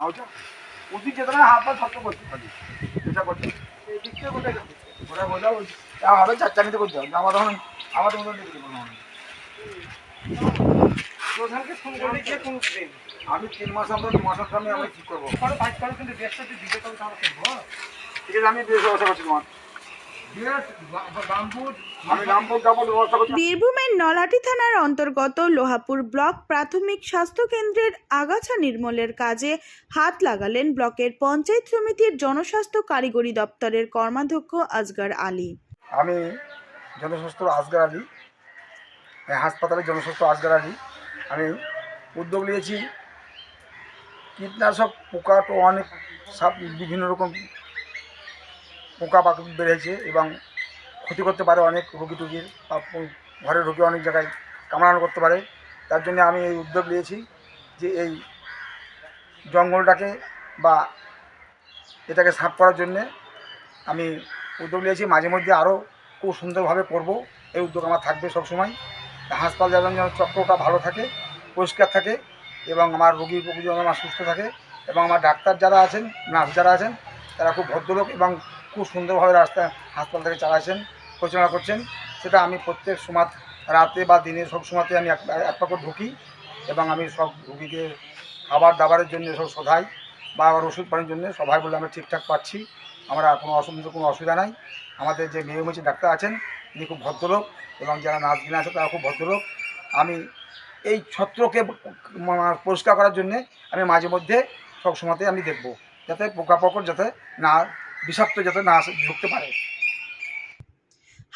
আচ্ছা উচিত যেতে না হাত পা শক্ত করতে পারি এটা করতে ওরা বোঝাও হবে চারটানিতে করতে হবে। আমার তখন আমার তখন দেখতে না। প্রধানকে ফোন করলে কে ফোন দিন আমি তিন মাস আমরা দু মাসের সামনে আমি ঠিক করব। পরে বাইক করে কিন্তু দেশটা দিকে তবে তাহলে ঠিক আছে আমি দিয়ে ব্যবস্থা করছি তোমার। বীরভূমের নলাটি থানার অন্তর্গত লোহাপুর ব্লক প্রাথমিক স্বাস্থ্য কেন্দ্রের আগাছা নির্মূলের কাজে হাত লাগালেন ব্লকের পঞ্চায়েত সমিতির জনস্বাস্থ্য কারিগরি দপ্তরের কর্মাধ্যক্ষ আজগার আলী। আমি জনস্বাস্থ্য আজগার আলী এই হাসপাতালের জনস্বাস্থ্য আজগার আলী। আমি উদ্যোগ নিয়েছি কীটনাশক পোকা তো অনেক সাপ বিভিন্ন রকম পোকা পাক বেড়েছে এবং ক্ষতি করতে পারে অনেক রুগী টুগির বা ঘরের রোগী অনেক জায়গায় কামড়ানো করতে পারে। তার জন্য আমি এই উদ্যোগ নিয়েছি যে এই জঙ্গলটাকে বা এটাকে সাফ করার জন্যে আমি উদ্যোগ নিয়েছি। মাঝে মধ্যে আরও খুব সুন্দরভাবে করব। এই উদ্যোগ আমার থাকবে সবসময়। হাসপাতাল যেন যেন চক্রটা ভালো থাকে, পরিষ্কার থাকে এবং আমার রোগী যেন আমার সুস্থ থাকে এবং আমার ডাক্তার যারা আছেন, নার্স যারা আছেন, তারা খুব ভদ্রলোক এবং খুব সুন্দরভাবে রাস্তা হাসপাতাল থেকে চালাচ্ছেন পরিচালনা করছেন। সেটা আমি প্রত্যেক সময় রাতে বা দিনে সব সময়তে আমি এক এক পাক করে ঢুকি এবং আমি সব রুগীকে খাবার দাবারের জন্য সব শোধাই বা আবার ওষুধ পানির জন্য সবাই বলে আমরা ঠিকঠাক পাচ্ছি, আমরা কোনো অসুবিধা কোনো অসুবিধা নাই। আমাদের যে মেয়েমুচি ডাক্তার আছেন, তিনি খুব ভদ্রলোক এবং যারা নার্সগিনা আছে, তারা খুব ভদ্রলোক। আমি এই ছত্রকে পরিষ্কার করার জন্যে আমি মাঝে মধ্যে সব সময়তে আমি দেখব, যাতে পোকাপকড় যাতে না বিষাক্ত যাতে না ঢুকতে পারে।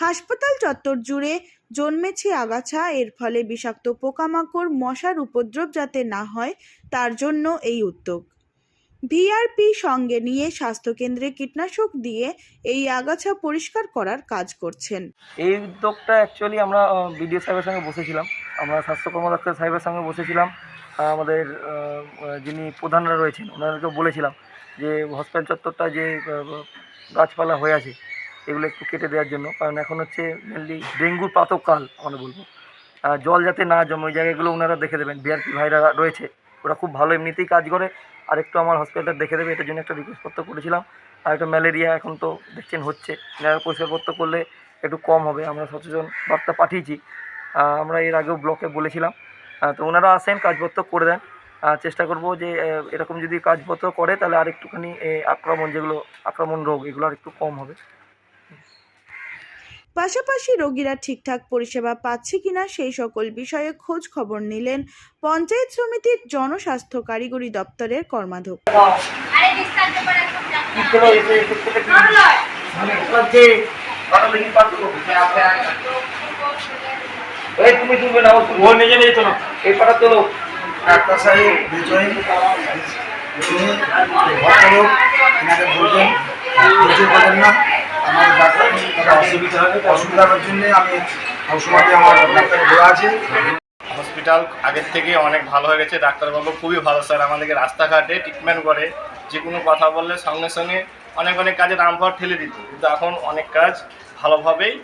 হাসপাতাল চত্বর জুড়ে জন্মেছে আগাছা এর ফলে বিষাক্ত পোকামাকড় মশার উপদ্রব যাতে না হয় তার জন্য এই উদ্যোগ। ভিআরপি সঙ্গে নিয়ে স্বাস্থ্যকেন্দ্রে কীটনাশক দিয়ে এই আগাছা পরিষ্কার করার কাজ করছেন। এই উদ্যোগটা অ্যাকচুয়ালি আমরা বিডিও সাহেবের সঙ্গে বসেছিলাম। আমরা স্বাস্থ্য কর্মদপ্তর সাহেবের সঙ্গে বসেছিলাম। আমাদের যিনি প্রধানরা রয়েছেন ওনাদেরকে বলেছিলাম যে হসপিটাল চত্বরটা যে গাছপালা হয়ে আছে, এগুলো একটু কেটে দেওয়ার জন্য। কারণ এখন হচ্ছে মেনলি ডেঙ্গুর প্রাতকাল আমরা বলব। জল যাতে না জমে, ওই জায়গাগুলো ওনারা দেখে দেবেন। বিআরপি ভাইরা রয়েছে, ওরা খুব ভালো এমনিতেই কাজ করে। আর একটু আমার হসপিটালটা দেখে দেবে, এটার জন্য একটা রিকোয়েস্টপত্র করেছিলাম। আর একটা ম্যালেরিয়া এখন তো দেখছেন হচ্ছে। এনারা পরিষ্কারপত্র করলে একটু কম হবে, আমরা সচেতন বার্তা পাঠিয়েছি। আমরা এর আগেও ব্লকে বলেছিলাম। তো ওনারা আসেন কাজপত্র করে দেন। চেষ্টা করব যে এরকম যদি কাজপত্র করে তাহলে আর একটুখানি আক্রমণ যেগুলো আক্রমণ রোগ এগুলো আর একটু কম হবে। পাশাপাশি রোগীরা ঠিকঠাক পরিষেবা পাচ্ছে কিনা সেই সকল বিষয়ে খোঁজ খবর নিলেন পঞ্চায়েত সমিতির জনস্বাস্থ্য কারিগরি দপ্তরের কর্মাধ্যক্ষ। তুমি না ও নিজে নিজে এই পাটা তোলো ডাক্তার সাহেব বিজয় তিনি ভদ্রলোক এনাকে বলবেন বুঝে বলেন না। আমার ডাক্তার অসুবিধা হবে অসুবিধার জন্যে আমি সবসময় আমার ডাক্তার বলা আছে। হসপিটাল আগের থেকে অনেক ভালো হয়ে গেছে ডাক্তারবাবু খুবই ভালো স্যার আমাদেরকে রাস্তাঘাটে ট্রিটমেন্ট করে যে কোনো কথা বললে সঙ্গে সঙ্গে অনেক অনেক কাজে রামপার ঠেলে দিত। কিন্তু এখন অনেক কাজ ভালোভাবেই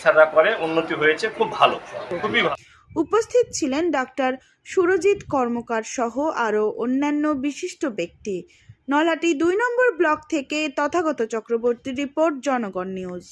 স্যাররা করে উন্নতি হয়েছে খুব ভালো খুবই ভালো। উপস্থিত ছিলেন ডক্টর সুরজিৎ কর্মকার সহ আরও অন্যান্য বিশিষ্ট ব্যক্তি। নলাটি দুই নম্বর ব্লক থেকে তথাগত চক্রবর্তী রিপোর্ট, জনগণ নিউজ।